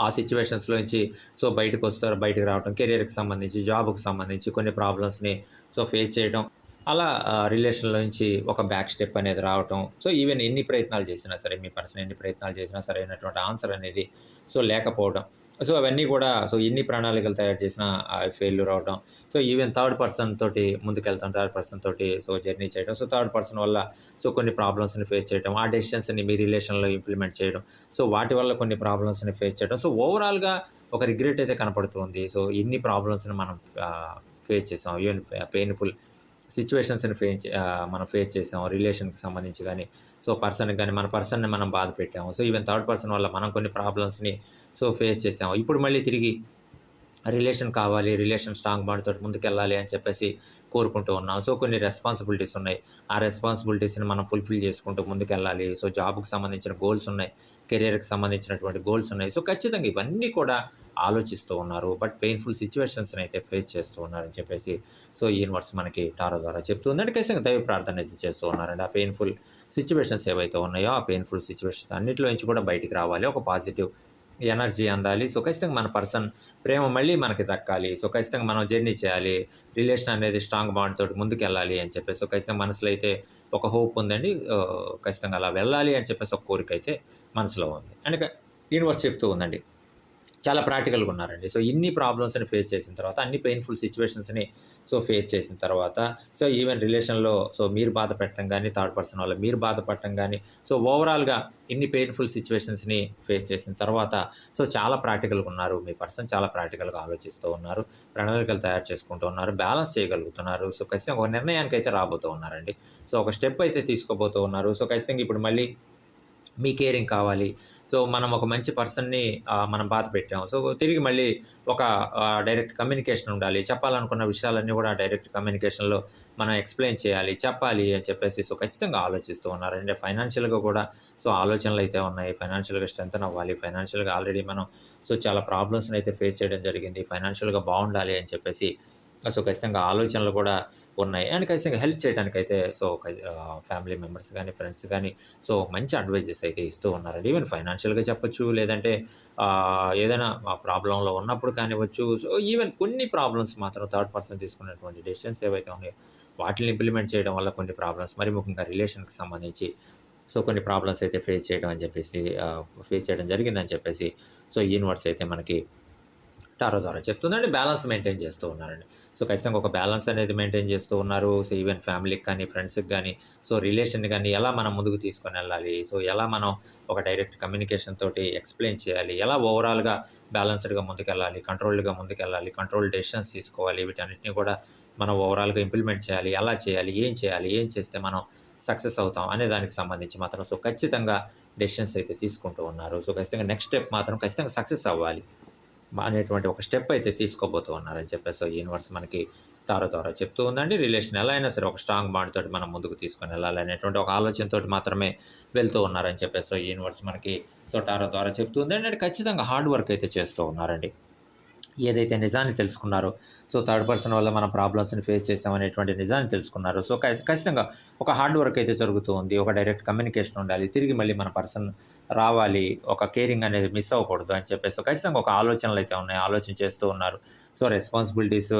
ఆ సిచ్యువేషన్స్లోంచి సో బయటకు వస్తారు బయటకు రావడం కెరీర్కి సంబంధించి జాబ్కి సంబంధించి కొన్ని ప్రాబ్లమ్స్ని సో ఫేస్ చేయడం అలా రిలేషన్లో నుంచి ఒక బ్యాక్ స్టెప్ అనేది రావటం. సో ఈవెన్ ఎన్ని ప్రయత్నాలు చేసినా సరే మీ పర్సన్ ఎన్ని ప్రయత్నాలు చేసినా సరే అయినటువంటి ఆన్సర్ అనేది సో లేకపోవడం. సో అవన్నీ కూడా సో ఎన్ని ప్రణాళికలు తయారు చేసినా ఫెయిల్యూర్ అవడం సో ఈవెన్ థర్డ్ పర్సన్ తోటి ముందుకెళ్తాం థర్డ్ పర్సన్ తోటి సో జర్నీ చేయడం. సో థర్డ్ పర్సన్ వల్ల సో కొన్ని ప్రాబ్లమ్స్ని ఫేస్ చేయడం ఆ డెసిషన్స్ని మీ రిలేషన్లో ఇంప్లిమెంట్ చేయడం. సో వాటి వల్ల కొన్ని ప్రాబ్లమ్స్ని ఫేస్ చేయడం. సో ఓవరాల్గా ఒక రిగ్రెట్ అయితే కనపడుతుంది సో ఎన్ని ప్రాబ్లమ్స్ని మనం ఫేస్ చేసాం. ఈవెన్ పెయిన్ఫుల్ uh, సిచ్యువేషన్స్ని ఫేస్ మనం ఫేస్ చేసాం రిలేషన్కి సంబంధించి కానీ సో పర్సన్కి కానీ మన పర్సన్ని మనం బాధ పెట్టాము. సో ఈవెన్ థర్డ్ పర్సన్ వల్ల మనం కొన్ని ప్రాబ్లమ్స్ని సో ఫేస్ చేసాము. ఇప్పుడు మళ్ళీ తిరిగి రిలేషన్ కావాలి రిలేషన్ స్ట్రాంగ్ బాండ్ తోటి ముందుకెళ్ళాలి అని చెప్పేసి కోరుకుంటూ ఉన్నాం. సో కొన్ని రెస్పాన్సిబిలిటీస్ ఉన్నాయి. ఆ రెస్పాన్సిబిలిటీస్ని మనం ఫుల్ఫిల్ చేసుకుంటూ ముందుకెళ్ళాలి. సో జాబ్కి సంబంధించిన గోల్స్ ఉన్నాయి. కెరియర్కి సంబంధించినటువంటి గోల్స్ ఉన్నాయి. సో ఖచ్చితంగా ఇవన్నీ కూడా ఆలోచిస్తూ ఉన్నారు. బట్ పెయిన్ఫుల్ సిచ్యువేషన్స్ని అయితే ఫేస్ చేస్తూ ఉన్నారని చెప్పేసి సో ఈ యూనివర్స్ మనకి టారో ద్వారా చెప్తుంది అంటే ఖచ్చితంగా దైవ ప్రార్థన అయితే చేస్తూ ఉన్నారండి. ఆ పెయిన్ఫుల్ సిచ్యువేషన్స్ ఏవైతే ఉన్నాయో ఆ పెయిన్ఫుల్ సిచ్యువేషన్స్ అన్నింటిలో నుంచి కూడా బయటికి రావాలి. ఒక పాజిటివ్ ఎనర్జీ అందాలి. సో ఖచ్చితంగా మన పర్సన్ ప్రేమ మళ్ళీ మనకి దక్కాలి. సో ఖచ్చితంగా మనం జర్నీ చేయాలి. రిలేషన్ అనేది స్ట్రాంగ్ బాండ్ తోటి ముందుకు వెళ్ళాలి అని చెప్పేసి సో ఖచ్చితంగా మనసులో అయితే ఒక హోప్ ఉందండి. ఖచ్చితంగా అలా వెళ్ళాలి అని చెప్పేసి ఒక కోరిక అయితే మనసులో ఉంది. అండ్ యూనివర్స్ చెప్తూ ఉందండి. చాలా ప్రాక్టికల్గా ఉన్నారండి. సో ఇన్ని ప్రాబ్లమ్స్ని ఫేస్ చేసిన తర్వాత అన్ని పెయిన్ఫుల్ సిచ్యువేషన్స్ని సో ఫేస్ చేసిన తర్వాత సో ఈవెన్ రిలేషన్లో సో మీరు బాధ పెట్టడం కానీ థర్డ్ పర్సన్ వల్ల మీరు బాధపడటం కానీ సో ఓవరాల్గా ఇన్ని పెయిన్ఫుల్ సిచ్యువేషన్స్ని ఫేస్ చేసిన తర్వాత సో చాలా ప్రాక్టికల్గా ఉన్నారు. మీ పర్సన్ చాలా ప్రాక్టికల్గా ఆలోచిస్తూ ఉన్నారు. ప్రణాళికలు తయారు చేసుకుంటూ ఉన్నారు. బ్యాలెన్స్ చేయగలుగుతున్నారు. సో ఖచ్చితంగా ఒక నిర్ణయానికి అయితే రాబోతూ ఉన్నారండి. సో ఒక స్టెప్ అయితే తీసుకోబోతూ ఉన్నారు. సో ఖచ్చితంగా ఇప్పుడు మళ్ళీ మీ కేరింగ్ కావాలి. సో మనం ఒక మంచి పర్సన్ని మనం బాధ పెట్టాము సో తిరిగి మళ్ళీ ఒక డైరెక్ట్ కమ్యూనికేషన్ ఉండాలి. చెప్పాలనుకున్న విషయాలన్నీ కూడా డైరెక్ట్ కమ్యూనికేషన్లో మనం ఎక్స్ప్లెయిన్ చేయాలి. చెప్పాలి అని చెప్పేసి సో ఖచ్చితంగా ఆలోచిస్తూ ఉన్నారు. అంటే ఫైనాన్షియల్గా కూడా సో ఆలోచనలు అయితే ఉన్నాయి. ఫైనాన్షియల్గా స్ట్రెంత్ అవ్వాలి. ఫైనాన్షియల్గా ఆల్రెడీ మనం సో చాలా ప్రాబ్లమ్స్ని అయితే ఫేస్ చేయడం జరిగింది. ఫైనాన్షియల్గా బాగుండాలి అని చెప్పేసి సో ఖచ్చితంగా ఆలోచనలు కూడా ఉన్నాయి. అండ్ ఖచ్చితంగా హెల్ప్ చేయడానికి అయితే సో ఫ్యామిలీ మెంబర్స్ కానీ ఫ్రెండ్స్ కానీ సో మంచి అడ్వైజెస్ అయితే ఇస్తూ ఉన్నారండి. ఈవెన్ ఫైనాన్షియల్గా చెప్పొచ్చు లేదంటే ఏదైనా ప్రాబ్లంలో ఉన్నప్పుడు కానివ్వచ్చు సో ఈవెన్ కొన్ని ప్రాబ్లమ్స్ మాత్రం థర్డ్ పర్సన్ తీసుకున్నటువంటి డెసిషన్స్ ఏవైతే ఉన్నాయో వాటిని ఇంప్లిమెంట్ చేయడం వల్ల కొన్ని ప్రాబ్లమ్స్ మరి ముఖ్యంగా రిలేషన్కి సంబంధించి సో కొన్ని ప్రాబ్లమ్స్ అయితే ఫేస్ చేయడం అని చెప్పేసి ఫేస్ చేయడం జరిగిందని చెప్పేసి సో యూనివర్స్ అయితే మనకి టారో ద్వారా చెప్తుందండి. బ్యాలెన్స్ మెయింటైన్ చేస్తూ ఉన్నారండి. సో ఖచ్చితంగా ఒక బ్యాలెన్స్ అనేది మెయింటైన్ చేస్తూ ఉన్నారు. సో ఈవెన్ ఫ్యామిలీకి కానీ ఫ్రెండ్స్కి కానీ సో రిలేషన్ కానీ ఎలా మనం ముందుకు తీసుకొని వెళ్ళాలి? సో ఎలా మనం ఒక డైరెక్ట్ కమ్యూనికేషన్ తోటి ఎక్స్ప్లెయిన్ చేయాలి? ఎలా ఓవరాల్గా బ్యాలెన్స్డ్గా ముందుకెళ్ళాలి కంట్రోల్డ్గా ముందుకెళ్ళాలి కంట్రోల్ డెసిషన్స్ తీసుకోవాలి? వీటన్నిటిని కూడా మనం ఓవరాల్గా ఇంప్లిమెంట్ చేయాలి. ఎలా చేయాలి? ఏం చేయాలి? ఏం చేస్తే మనం సక్సెస్ అవుతాం? అనే దానికి సంబంధించి మాత్రం సో ఖచ్చితంగా డెసిషన్స్ అయితే తీసుకుంటూ ఉన్నారు. సో ఖచ్చితంగా నెక్స్ట్ స్టెప్ మాత్రం ఖచ్చితంగా సక్సెస్ అవ్వాలి. అనేటువంటి ఒక స్టెప్ అయితే తీసుకోబోతూ ఉన్నారని చెప్పేసి యూనివర్స్ మనకి తారో ద్వారా చెప్తూ ఉందండి. రిలేషన్ ఎలా అయినా సరే ఒక స్ట్రాంగ్ బాండ్ తోటి మనం ముందుకు తీసుకొని వెళ్ళాలి అనేటువంటి ఒక ఆలోచనతో మాత్రమే వెళ్తూ ఉన్నారని చెప్పేసి యూనివర్స్ మనకి సో టారో ద్వారా చెప్తూ ఉందండి అంటే ఖచ్చితంగా హార్డ్ వర్క్ అయితే చేస్తూ ఉన్నారండి. ఏదైతే నిజాన్ని తెలుసుకున్నారో సో థర్డ్ పర్సన్ వల్ల మన ప్రాబ్లమ్స్ని ఫేస్ చేసామనేటువంటి నిజాన్ని తెలుసుకున్నారు సో ఖచ్చితంగా ఒక హార్డ్ వర్క్ అయితే జరుగుతూ ఉంది. ఒక డైరెక్ట్ కమ్యూనికేషన్ ఉండాలి. తిరిగి మళ్ళీ మన పర్సన్ రావాలి ఒక కేరింగ్ అనేది మిస్ అవ్వకూడదు అని చెప్పేసి ఖచ్చితంగా ఒక ఆలోచనలు అయితే ఉన్నాయి ఆలోచన చేస్తూ ఉన్నారు. సో రెస్పాన్సిబిలిటీస్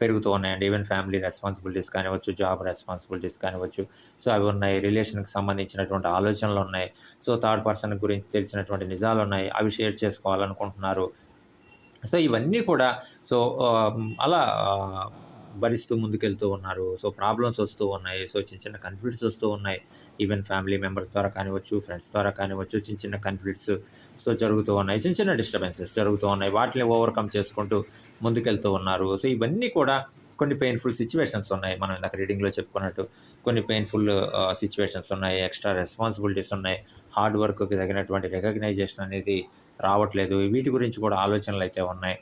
పెరుగుతూ ఉన్నాయండి. ఈవెన్ ఫ్యామిలీ రెస్పాన్సిబిలిటీస్ కానివచ్చు జాబ్ రెస్పాన్సిబిలిటీస్ కానివచ్చు సో అవి ఉన్నాయి. రిలేషన్కి సంబంధించినటువంటి ఆలోచనలు ఉన్నాయి. సో థర్డ్ పర్సన్ గురించి తెలిసినటువంటి నిజాలు ఉన్నాయి. అవి షేర్ చేసుకోవాలనుకుంటున్నారు. సో ఇవన్నీ కూడా సో అలా భరిస్తూ ముందుకెళ్తూ ఉన్నారు. సో ప్రాబ్లమ్స్ వస్తూ ఉన్నాయి. సో చిన్న చిన్న కన్ఫ్లిక్ట్స్ వస్తూ ఉన్నాయి. ఈవెన్ ఫ్యామిలీ మెంబర్స్ ద్వారా కానివచ్చు ఫ్రెండ్స్ ద్వారా కానివచ్చు చిన్న చిన్న కన్ఫ్లిక్ట్స్ సో జరుగుతూ ఉన్నాయి. చిన్న చిన్న డిస్టర్బెన్సెస్ జరుగుతూ ఉన్నాయి. వాటిని ఓవర్కమ్ చేసుకుంటూ ముందుకెళ్తూ ఉన్నారు. సో ఇవన్నీ కూడా కొన్ని పెయిన్ఫుల్ సిచ్యువేషన్స్ ఉన్నాయి. మనం ఇందాక రీడింగ్లో చెప్పుకున్నట్టు కొన్ని పెయిన్ఫుల్ సిచ్యువేషన్స్ ఉన్నాయి. ఎక్స్ట్రా రెస్పాన్సిబిలిటీస్ ఉన్నాయి. హార్డ్ వర్క్కి తగినటువంటి రికగ్నైజేషన్ అనేది రావట్లేదు. వీటి గురించి కూడా ఆలోచనలు అయితే ఉన్నాయి.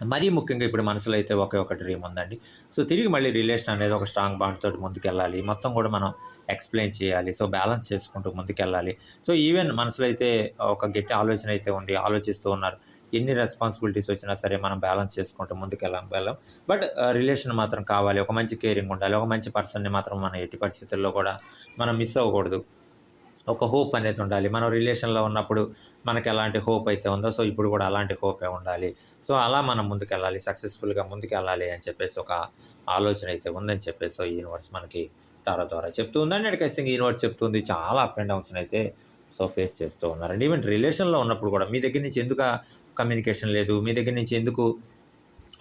మరీ ముఖ్యంగా ఇప్పుడు మనసులో అయితే ఒకే ఒక డ్రీమ్ ఉందండి. సో తిరిగి మళ్ళీ రిలేషన్ అనేది ఒక స్ట్రాంగ్ బాండ్ తోటి ముందుకెళ్ళాలి. మొత్తం కూడా మనం ఎక్స్ప్లెయిన్ చేయాలి. సో బ్యాలెన్స్ చేసుకుంటూ ముందుకెళ్ళాలి. సో ఈవెన్ మనసులో అయితే ఒక గట్టి ఆలోచన అయితే ఉంది. ఆలోచిస్తూ ఉన్నారు. ఎన్ని రెస్పాన్సిబిలిటీస్ వచ్చినా సరే మనం బ్యాలెన్స్ చేసుకుంటూ ముందుకెళ్ళాం వెళ్ళాం. బట్ రిలేషన్ మాత్రం కావాలి. ఒక మంచి కేరింగ్ ఉండాలి. ఒక మంచి పర్సన్ని మాత్రం మన ఎట్టి పరిస్థితుల్లో కూడా మనం మిస్ అవ్వకూడదు. ఒక హోప్ అనేది ఉండాలి. మనం రిలేషన్లో ఉన్నప్పుడు మనకి ఎలాంటి హోప్ అయితే ఉందో సో ఇప్పుడు కూడా అలాంటి హోపే ఉండాలి. సో అలా మనం ముందుకెళ్ళాలి సక్సెస్ఫుల్గా ముందుకెళ్ళాలి అని చెప్పేసి ఒక ఆలోచన అయితే ఉందని చెప్పేసి సో యూనివర్స్ మనకి టారో ద్వారా చెప్తూ ఉందండి. అండ్ ఖచ్చితంగా యూనివర్స్ చెప్తుంది. చాలా అప్ అండ్ డౌన్స్ అయితే సో ఫేస్ చేస్తూ ఉన్నారండి. ఈవెన్ రిలేషన్లో ఉన్నప్పుడు కూడా మీ దగ్గర నుంచి ఎందుకు కమ్యూనికేషన్ లేదు? మీ దగ్గర నుంచి ఎందుకు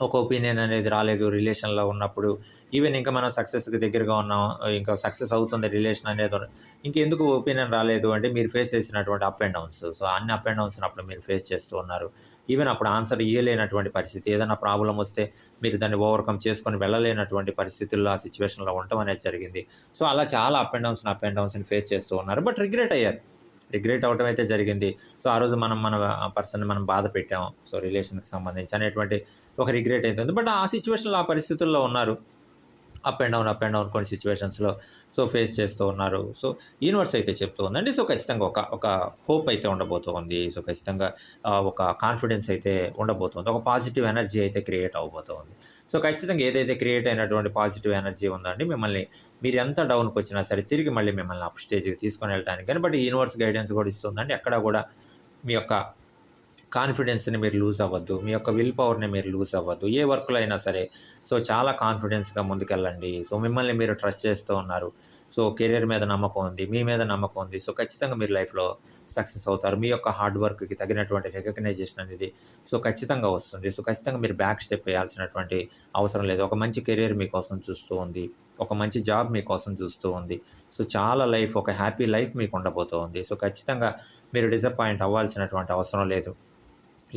ఒక ఒపీనియన్ అనేది రాలేదు రిలేషన్లో ఉన్నప్పుడు. ఈవెన్ ఇంకా మనం సక్సెస్కి దగ్గరగా ఉన్నాం ఇంకా సక్సెస్ అవుతుంది రిలేషన్ అనేది ఇంకెందుకు ఒపీనియన్ రాలేదు అంటే మీరు ఫేస్ చేసినటువంటి అప్ అండ్ డౌన్స్ సో అన్ని అప్ అండ్ డౌన్స్ అప్పుడు మీరు ఫేస్ చేస్తూ ఉన్నారు. ఈవెన్ అప్పుడు ఆన్సర్ ఇవ్వలేనటువంటి పరిస్థితి. ఏదైనా ప్రాబ్లం వస్తే మీరు దాన్ని ఓవర్కమ్ చేసుకొని వెళ్ళలేనటువంటి పరిస్థితుల్లో ఆ సిచ్యువేషన్లో ఉండటం అనేది జరిగింది. సో అలా చాలా up and downs up and డౌన్స్ని face చేస్తూ ఉన్నారు. బట్ రిగ్రెట్ అయ్యారు. రిగ్రెట్ అవటం అయితే జరిగింది. సో ఆ రోజు మనం మన పర్సన్ మనం బాధ పెట్టాము సో రిలేషన్కి సంబంధించి అనేటువంటి ఒక రిగ్రెట్ అవుతుంది బట్ ఆ సిచ్యువేషన్లో ఆ పరిస్థితుల్లో ఉన్నారు. Up and down up and down కొన్ని సిచ్యువేషన్స్లో సో ఫేస్ చేస్తూ ఉన్నారు. సో యూనివర్స్ అయితే చెప్తూ ఉందండి. సో ఖచ్చితంగా ఒక ఒక హోప్ అయితే ఉండబోతోంది. సో ఖచ్చితంగా ఒక కాన్ఫిడెన్స్ అయితే ఉండబోతోంది. ఒక పాజిటివ్ ఎనర్జీ అయితే క్రియేట్ అవబోతోంది. సో ఖచ్చితంగా ఏదైతే క్రియేట్ అయినటువంటి పాజిటివ్ ఎనర్జీ ఉందండి మిమ్మల్ని మీరు ఎంత డౌన్కి వచ్చినా సరే తిరిగి మళ్ళీ మిమ్మల్ని అప్ స్టేజ్కి తీసుకొని వెళ్ళడానికి కానీ బట్ యూనివర్స్ గైడెన్స్ కూడా ఇస్తుందండి. ఎక్కడ కూడా మీ యొక్క కాన్ఫిడెన్స్ని మీరు లూజ్ అవ్వద్దు. మీ యొక్క విల్ పవర్ని మీరు లూజ్ అవ్వద్దు. ఏ వర్క్లో అయినా సరే. సో చాలా కాన్ఫిడెన్స్గా ముందుకెళ్ళండి. సో మిమ్మల్ని మీరు ట్రస్ట్ చేస్తూ ఉన్నారు. సో కెరీర్ మీద నమ్మకం ఉంది. మీ మీద నమ్మకం ఉంది. సో ఖచ్చితంగా మీరు లైఫ్లో సక్సెస్ అవుతారు. మీ యొక్క హార్డ్ వర్క్కి తగినటువంటి రికగ్నైజేషన్ అనేది సో ఖచ్చితంగా వస్తుంది. సో ఖచ్చితంగా మీరు బ్యాక్ స్టెప్ వేయాల్సినటువంటి అవసరం లేదు. ఒక మంచి కెరీర్ మీకోసం చూస్తూ ఉంది. ఒక మంచి జాబ్ మీకోసం చూస్తూ ఉంది. సో చాలా లైఫ్ ఒక హ్యాపీ లైఫ్ మీకు ఉండబోతోంది సో ఖచ్చితంగా మీరు డిసప్పాయింట్ అవ్వాల్సినటువంటి అవసరం లేదు.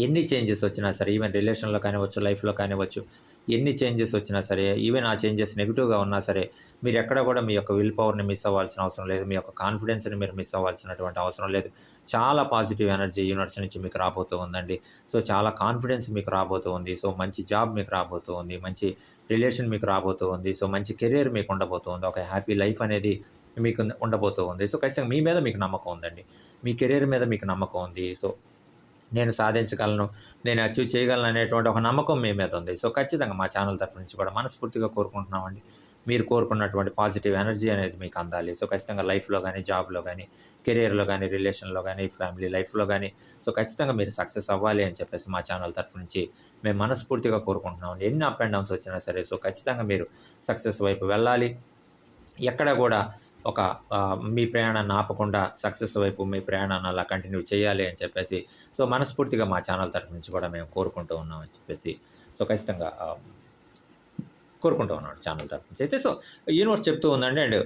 ఎన్ని చేంజెస్ వచ్చినా సరే ఈవెన్ రిలేషన్లో కానివచ్చు లైఫ్లో కానివచ్చు ఎన్ని చేంజెస్ వచ్చినా సరే ఈవెన్ ఆ చేంజెస్ నెగిటివ్గా ఉన్నా సరే మీరు ఎక్కడ కూడా మీ యొక్క విల్ పవర్ని మిస్ అవ్వాల్సిన అవసరం లేదు మీ యొక్క కాన్ఫిడెన్స్ని మీరు మిస్ అవ్వాల్సినటువంటి అవసరం లేదు. చాలా పాజిటివ్ ఎనర్జీ యూనివర్స్ నుంచి మీకు రాబోతూ ఉందండి. సో చాలా కాన్ఫిడెన్స్ మీకు రాబోతూ ఉంది. సో మంచి జాబ్ మీకు రాబోతూ ఉంది. మంచి రిలేషన్ మీకు రాబోతూ ఉంది. సో మంచి కెరీర్ మీకు ఉండబోతూ ఉంది. ఒక హ్యాపీ లైఫ్ అనేది మీకు ఉండబోతూ ఉంది. సో ఖచ్చితంగా మీ మీద మీకు నమ్మకం ఉందండి. మీ కెరీర్ మీద మీకు నమ్మకం ఉంది. సో నేను సాధించగలను నేను అచీవ్ చేయగలను అనేటువంటి ఒక నమ్మకం మీ మీద ఉంది. సో ఖచ్చితంగా మా ఛానల్ తరపు నుంచి కూడా మనస్ఫూర్తిగా కోరుకుంటున్నామండి. మీరు కోరుకున్నటువంటి పాజిటివ్ ఎనర్జీ అనేది మీకు అందాలి. సో ఖచ్చితంగా లైఫ్లో కానీ జాబ్లో కానీ కెరియర్లో కానీ రిలేషన్లో కానీ ఫ్యామిలీ లైఫ్లో కానీ సో ఖచ్చితంగా మీరు సక్సెస్ అవ్వాలి అని చెప్పేసి మా ఛానల్ తరపు నుంచి మేము మనస్ఫూర్తిగా కోరుకుంటున్నాం ఎన్ని అప్ అండ్ డౌన్స్ వచ్చినా సరే సో ఖచ్చితంగా మీరు సక్సెస్ వైపు వెళ్ళాలి. ఎక్కడ కూడా ఒక మీ ప్రయాణాన్ని ఆపకుండా సక్సెస్ వైపు మీ ప్రయాణాన్ని అలా కంటిన్యూ చేయాలి అని చెప్పేసి సో మనస్ఫూర్తిగా మా ఛానల్ తరఫు నుంచి కూడా మేము కోరుకుంటూ ఉన్నాం అని చెప్పేసి సో ఖచ్చితంగా కోరుకుంటూ ఉన్నాడు ఛానల్ తరఫు నుంచి. అయితే సో యూనివర్స్ చెప్తూ ఉందండి అండ్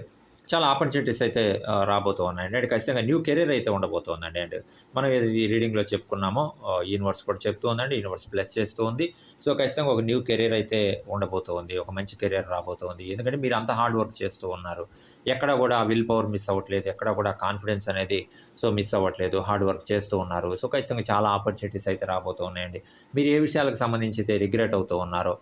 చాలా ఆపర్చునిటీస్ అయితే రాబోతూ ఉన్నాయండి అండ్ ఖచ్చితంగా న్యూ కెరీర్ అయితే ఉండబోతోందండి. అండ్ మనం ఏది రీడింగ్లో చెప్పుకున్నామో యూనివర్స్ కూడా చెప్తుందండి యూనివర్స్ ప్లస్ చేస్తూ ఉంది. సో ఖచ్చితంగా ఒక న్యూ కెరీర్ అయితే ఉండబోతోంది. ఒక మంచి కెరీర్ రాబోతోంది. ఎందుకంటే మీరు అంత హార్డ్ వర్క్ చేస్తూ ఉన్నారు. ఎక్కడ కూడా విల్ పవర్ మిస్ అవ్వట్లేదు. ఎక్కడ కూడా కాన్ఫిడెన్స్ అనేది సో మిస్ అవ్వట్లేదు. హార్డ్ వర్క్ చేస్తూ ఉన్నారు. సో ఖచ్చితంగా చాలా ఆపర్చునిటీస్ అయితే రాబోతూ ఉన్నాయండి. మీరు ఏ విషయాలకు సంబంధించి అయితే రిగ్రెట్ అవుతూ ఉన్నారో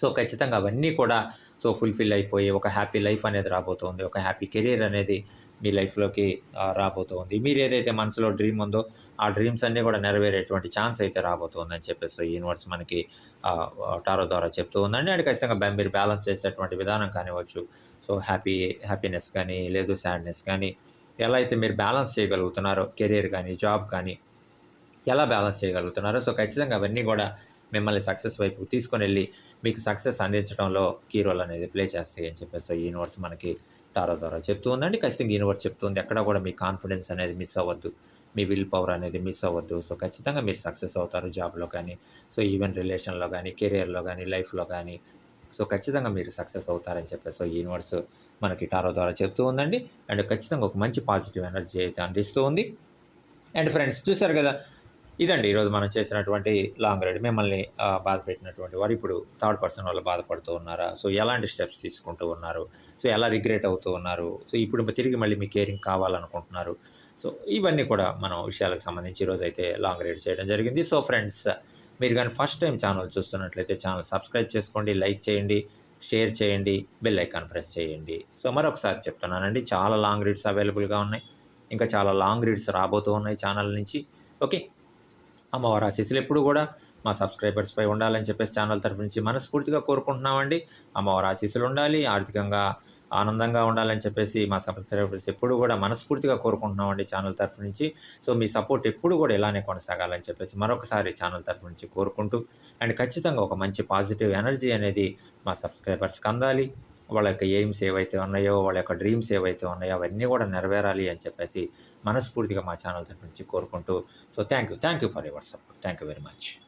సో ఖచ్చితంగా అవన్నీ కూడా సో ఫుల్ఫిల్ అయిపోయి ఒక హ్యాపీ లైఫ్ అనేది రాబోతోంది. ఒక హ్యాపీ కెరీర్ అనేది మీ లైఫ్లోకి రాబోతోంది. మీరు ఏదైతే మనసులో డ్రీమ్ ఉందో ఆ డ్రీమ్స్ అన్నీ కూడా నెరవేరేటువంటి ఛాన్స్ అయితే రాబోతోందని చెప్పేసి యూనివర్స్ మనకి టారో ద్వారా చెప్తూ ఉందండి. అండ్ ఖచ్చితంగా మీరు బ్యాలెన్స్ చేసేటువంటి విధానం కానివ్వచ్చు. సో హ్యాపీ హ్యాపీనెస్ కానీ లేదు సాడ్నెస్ కానీ ఎలా అయితే మీరు బ్యాలెన్స్ చేయగలుగుతున్నారో కెరీర్ కానీ జాబ్ కానీ ఎలా బ్యాలెన్స్ చేయగలుగుతున్నారో సో ఖచ్చితంగా అవన్నీ కూడా మిమ్మల్ని సక్సెస్ వైపు తీసుకొని వెళ్ళి మీకు సక్సెస్ అందించడంలో కీ రోల్ అనేది ప్లే చేస్తాయి అని చెప్పేసి యూనివర్స్ మనకి టారో ద్వారా చెప్తూ ఉందండి. ఖచ్చితంగా యూనివర్స్ చెప్తుంది ఎక్కడ కూడా మీ కాన్ఫిడెన్స్ అనేది మిస్ అవ్వద్దు. మీ విల్ పవర్ అనేది మిస్ అవ్వద్దు. సో ఖచ్చితంగా మీరు సక్సెస్ అవుతారు జాబ్లో కానీ సో ఈవెన్ రిలేషన్లో కానీ కెరియర్లో కానీ లైఫ్లో కానీ. సో ఖచ్చితంగా మీరు సక్సెస్ అవుతారని చెప్పేసి ఈ యూనివర్స్ మనకి టారో ద్వారా చెప్తూ ఉందండి. అండ్ ఖచ్చితంగా ఒక మంచి పాజిటివ్ ఎనర్జీ అయితే అందిస్తూ ఉంది. అండ్ ఫ్రెండ్స్ చూసారు కదా ఇదండి ఈరోజు మనం చేసినటువంటి లాంగ్ రైడ్ మిమ్మల్ని బాధ పెట్టినటువంటి వారు ఇప్పుడు థర్డ్ పర్సన్ వల్ల బాధపడుతూ ఉన్నారా? సో ఎలాంటి స్టెప్స్ తీసుకుంటూ ఉన్నారు? సో ఎలా రిగ్రెట్ అవుతూ ఉన్నారు? సో ఇప్పుడు తిరిగి మళ్ళీ మీ కేరింగ్ కావాలనుకుంటున్నారు? సో ఇవన్నీ కూడా మనం విషయాలకు సంబంధించి ఈరోజు అయితే లాంగ్ రైడ్ చేయడం జరిగింది. సో ఫ్రెండ్స్ మీరు కానీ ఫస్ట్ టైం ఛానల్ చూస్తున్నట్లయితే ఛానల్ సబ్స్క్రైబ్ చేసుకోండి లైక్ చేయండి షేర్ చేయండి బెల్ ఐకాన్ ప్రెస్ చేయండి. సో మరొకసారి చెప్తున్నానండి చాలా లాంగ్ రీడ్స్ అవైలబుల్గా ఉన్నాయి. ఇంకా చాలా లాంగ్ రీడ్స్ రాబోతూ ఉన్నాయి ఛానల్ నుంచి. ఓకే? అమ్మవారి ఆశీస్సులు ఎప్పుడు కూడా మా సబ్స్క్రైబర్స్పై ఉండాలని చెప్పేసి ఛానల్ తరఫు నుంచి మనస్ఫూర్తిగా కోరుకుంటున్నామండి. అమ్మవారి ఆశీస్సులు ఉండాలి ఆర్థికంగా ఆనందంగా ఉండాలని చెప్పేసి మా సబ్స్క్రైబర్స్ ఎప్పుడు కూడా మనస్ఫూర్తిగా కోరుకుంటున్నామండి ఛానల్ తరఫు నుంచి. సో మీ సపోర్ట్ ఎప్పుడు కూడా ఇలానే కొనసాగాలని చెప్పేసి మరొకసారి ఛానల్ తరఫు నుంచి కోరుకుంటూ అండ్ ఖచ్చితంగా ఒక మంచి పాజిటివ్ ఎనర్జీ అనేది మా సబ్స్క్రైబర్స్కి అందాలి. వాళ్ళ యొక్క ఎయిమ్స్ ఏవైతే ఉన్నాయో వాళ్ళ యొక్క డ్రీమ్స్ ఏవైతే ఉన్నాయో అవన్నీ కూడా నెరవేరాలి అని చెప్పేసి మనస్ఫూర్తిగా మా ఛానల్ తరపు నుంచి కోరుకుంటూ so thank you thank you for your support. Thank you very much.